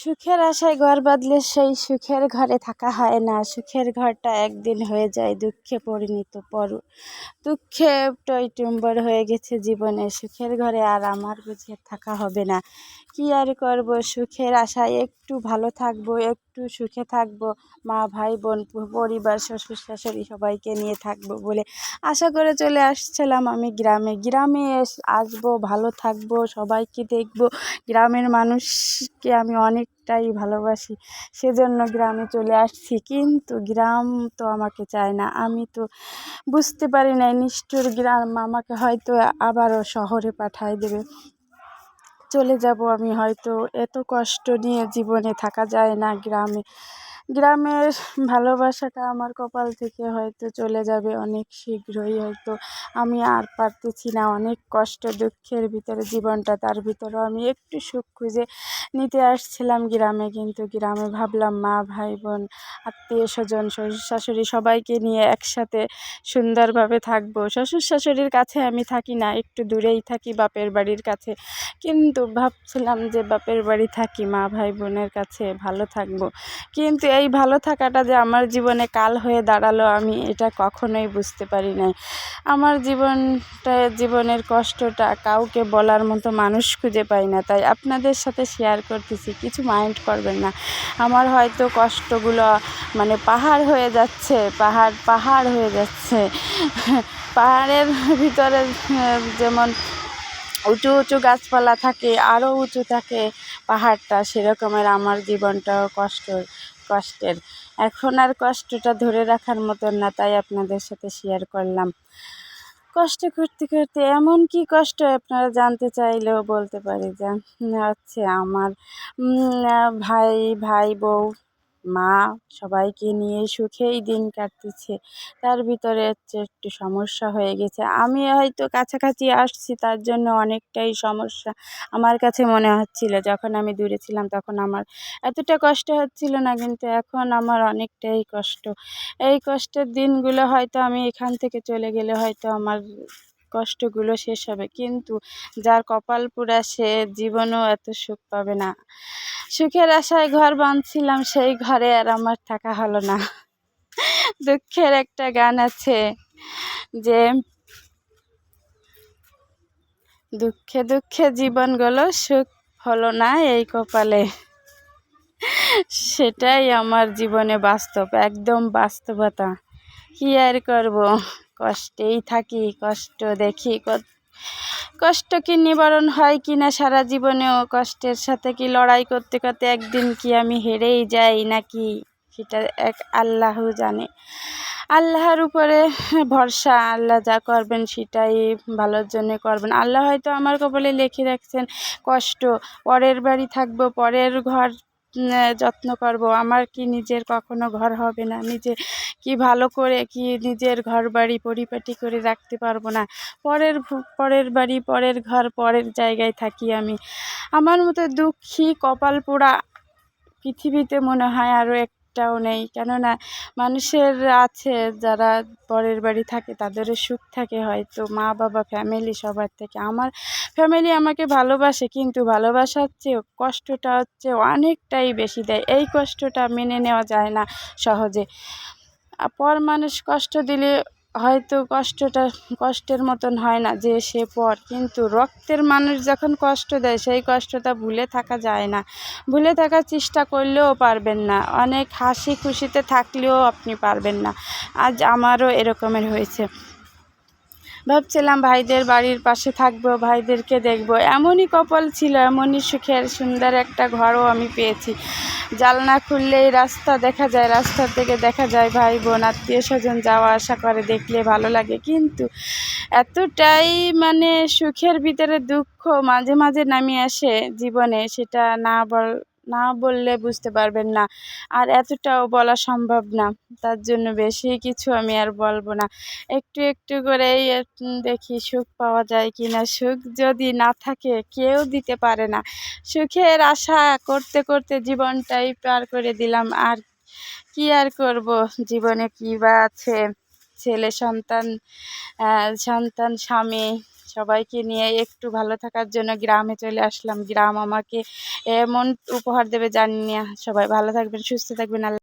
সুখের আশায় ঘর বাঁধলে সেই সুখের ঘরে থাকা হয় না। সুখের ঘরটা একদিন হয়ে যায় দুঃখে পরিণত পর। দুঃখে টইটুম্বর হয়ে গেছে জীবনে। সুখের ঘরে আর আমার বুঝে থাকা হবে না। কী আর করব? সুখের আশায় একটু ভালো থাকব, একটু সুখে থাকব। মা, ভাই, বোন পরিবার, শ্বশুর, শাশুড়ি সবাইকে নিয়ে থাকব বলে আশা করে চলে আসছিলাম আমি গ্রামে। গ্রামে আসব, ভালো থাকব, সবাইকে দেখব। গ্রামের মানুষকে আমি অনেকটাই ভালোবাসি। সেজন্য গ্রামে চলে আসছি। কিন্তু গ্রাম তো আমাকে চায় না। আমি তো বুঝতে পারি না নিষ্ঠুর গ্রাম। আমাকে হয়তো আবারও শহরে পাঠায় দেবে। চলে যাব আমি হয়তো। এত কষ্ট নিয়ে জীবনে থাকা যায় না গ্রামে। গ্রামের ভালোবাসাটা আমার কপাল থেকে হয়তো চলে যাবে অনেক শীঘ্রই। হয়তো আমি আর পারতেছি না, অনেক কষ্ট, দুঃখের ভিতরে জীবনটা, তার ভিতরেও আমি একটু সুখ খুঁজে নিতে আসছিলাম গ্রামে। কিন্তু গ্রামে ভাবলাম, মা ভাই বোন আত্মীয়, স্বজন, শ্বশুর শাশুড়ি সবাইকে নিয়ে একসাথে সুন্দরভাবে থাকব। শ্বশুর শাশুড়ির কাছে আমি থাকি না, একটু দূরেই থাকি বাপের বাড়ির কাছে। কিন্তু ভাবছিলাম যে বাপের বাড়ি থাকি, মা ভাই বোনের কাছে ভালো থাকব। কিন্তু এই ভালো থাকাটা যে আমার জীবনে কাল হয়ে দাঁড়াল আমি এটা কখনোই বুঝতে পারি নাই। আমার জীবনটা, জীবনের কষ্টটা কাউকে বলার মতো মানুষ খুঁজে পাই না। তাই আপনাদের সাথে শেয়ার করতেছি, কিছু মাইন্ড করবেন না। আমার হয়তো কষ্টগুলো মানে পাহাড় হয়ে যাচ্ছে, পাহাড় পাহাড় হয়ে যাচ্ছে। পাহাড়ের ভিতরে যেমন উঁচু উঁচু গাছপালা থাকে আরও উঁচু থাকে পাহাড়টা, সেরকমের আমার জীবনটাও কষ্ট কষ্টের। এখন আর কষ্টটা ধরে রাখার মতন না, তাই আপনাদের সাথে শেয়ার করলাম। কষ্ট করতে করতে এমন কি কষ্ট আপনারা জানতে চাইলেও বলতে পারি যে, হচ্ছে আমার ভাই ভাই, বউ মা সবাইকে নিয়ে সুখেই দিন কাটতেছে। তার ভিতরে হচ্ছে একটু সমস্যা হয়ে গেছে। আমি হয়তো কাছাকাছি আসছি, তার জন্য অনেকটাই সমস্যা। আমার কাছে মনে হচ্ছিল, যখন আমি দূরে ছিলাম তখন আমার এতটা কষ্ট হচ্ছিল না, কিন্তু এখন আমার অনেকটাই কষ্ট। এই কষ্টের দিনগুলো হয়তো আমি এখান থেকে চলে গেলে হয়তো আমার কষ্টগুলো শেষ হবে। কিন্তু যার কপাল পোড়া সে জীবনেও এত সুখ পাবে না। সুখের আশায় ঘর বাঁধছিলাম সেই ঘরে আর আমার থাকা হলো না। দুঃখের একটা গান আছে যে, দুঃখে দুঃখে জীবন গেলো সুখ হলো না এই কপালে। সেটাই আমার জীবনে বাস্তব, একদম বাস্তবতা। কী আর করব? কষ্টেই থাকি, কষ্ট দেখি কষ্ট কি নিবারণ হয় কি না সারা জীবনেও? কষ্টের সাথে কি লড়াই করতে করতে একদিন কি আমি হেরেই যাই নাকি? সেটা এক আল্লাহ জানে। আল্লাহর উপরে ভরসা, আল্লাহ যা করবেন সেটাই ভালোর জন্যে করবেন। আল্লাহ হয়তো আমার কপালে লিখে রাখছেন কষ্ট, পরের বাড়ি থাকব, পরের ঘর যত্ন করব। আমার কি নিজের কখনো ঘর হবে না? নিজে কি ভালো করে কি নিজের ঘর বাড়ি পরিপাটি করে রাখতে পারব না? পরের পরের বাড়ি, পরের ঘর, পরের জায়গায় থাকি আমি। আমার মতো দুঃখী কপাল পোড়া পৃথিবীতে মনে হয় আরও একটাও নেই। কেননা মানুষের আছে, যারা পরের বাড়ি থাকে, তাদেরও সুখ থাকে হয়তো। মা, বাবা ফ্যামিলি সবার থেকে। আমার ফ্যামিলি আমাকে ভালোবাসে, কিন্তু ভালোবাসার চেয়েও কষ্টটা হচ্ছে অনেকটাই বেশি দেয়। এই কষ্টটা মেনে নেওয়া যায় না সহজে। পর মানুষ কষ্ট দিলে হয়তো কষ্টটা, কষ্টের মতন হয় না যে সে পর, কিন্তু রক্তের মানুষ যখন কষ্ট দেয়, সেই কষ্টটা ভুলে থাকা যায় না। ভুলে থাকার চেষ্টা করলেও পারবেন না। অনেক হাসি খুশিতে থাকলেও আপনি পারবেন না। আজ আমারও এরকমের হয়েছে। ভাবছিলাম ভাইদের বাড়ির পাশে থাকব, ভাইদেরকে দেখব। এমনই কপাল ছিল, এমনই সুখের, সুন্দর একটা ঘরও আমি পেয়েছি। জালনা খুললেই রাস্তা দেখা যায় রাস্তা থেকে দেখা যায় ভাই বোন, আত্মীয় স্বজন যাওয়া আসা করে দেখলে ভালো লাগে। কিন্তু এতটাই মানে সুখের ভিতরে দুঃখ মাঝে মাঝে নামিয়ে আসে জীবনে, সেটা না বল না বললে বুঝতে পারবেন না। আর এতটাও বলা সম্ভব না। তার জন্য বেশি কিছু আমি আর বলব না। একটু একটু করেই দেখি সুখ পাওয়া যায় কি না সুখ যদি না থাকে কেউ দিতে পারে না। সুখের আশা করতে করতে জীবনটাই পার করে দিলাম। আর কি আর করব? জীবনে কী বা আছে? ছেলে, সন্তান সন্তান, স্বামী সবাইকে নিয়ে একটু ভালো থাকার জন্য গ্রামে চলে আসলাম। গ্রাম আমাকে এমন উপহার দেবে জানি সবাই ভালো থাকবেন, সুস্থ থাকবেন। আল্লাহ